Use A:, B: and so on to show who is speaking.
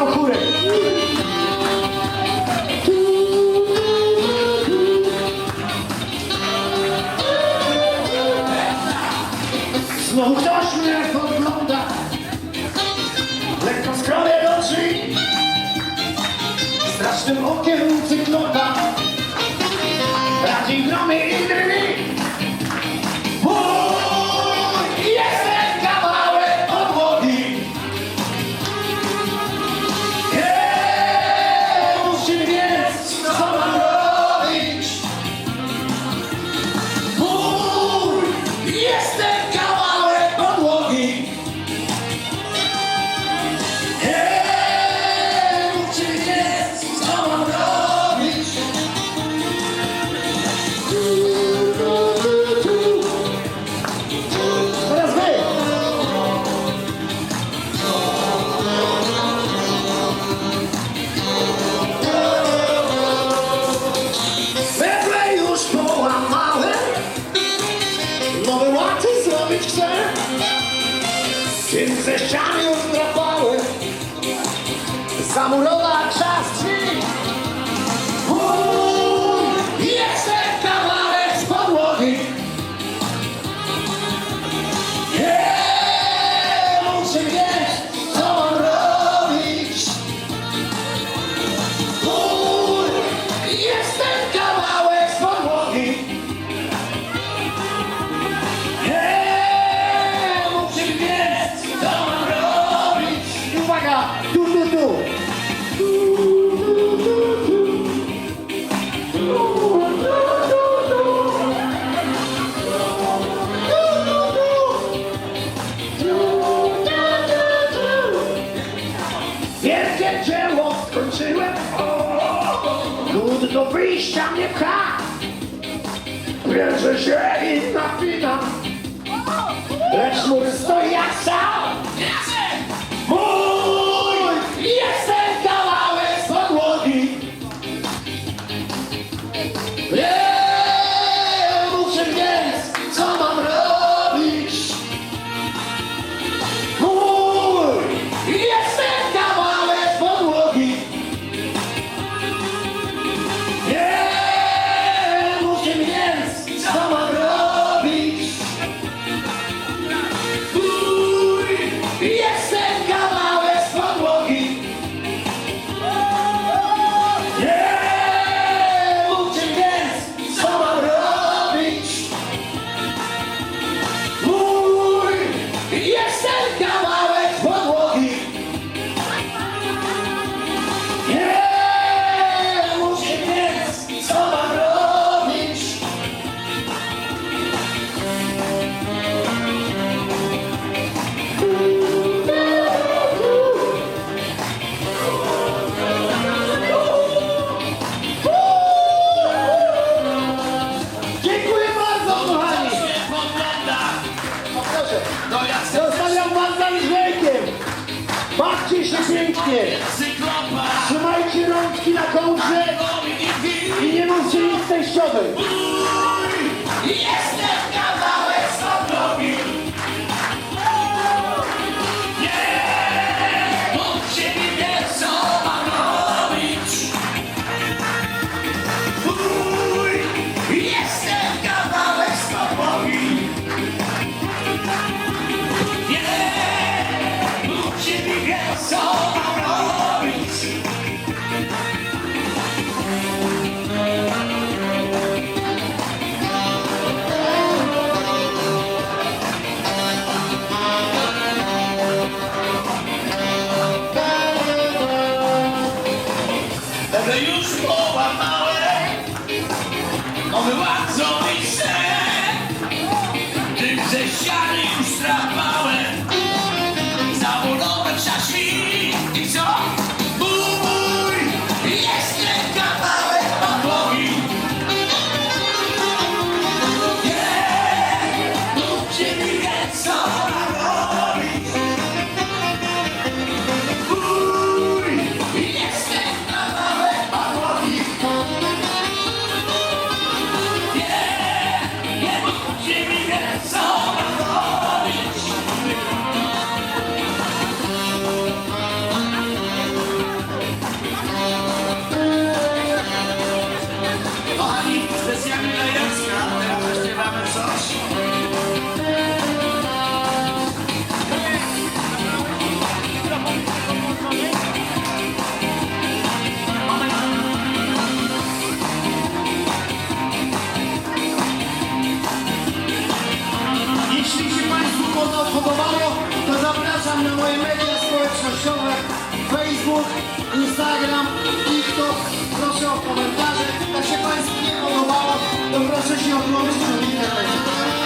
A: oppure ze ścian już drapały Zamurować czas drzwi patrzyłem o, Lud do wyjścia mnie pcha. Wierzę się inna pita Lecz mur stoi jak sam. Panie! Trzymajcie rączki na kołdrze i nie mówcie nic teściowej!
B: Jestem już połamałem. Nowy ład zrobić tym ze siary już strapałem
A: Facebook, Instagram, TikTok. Proszę o komentarze. Jak się Państwu nie podobało, to proszę się odłączyć od internecie.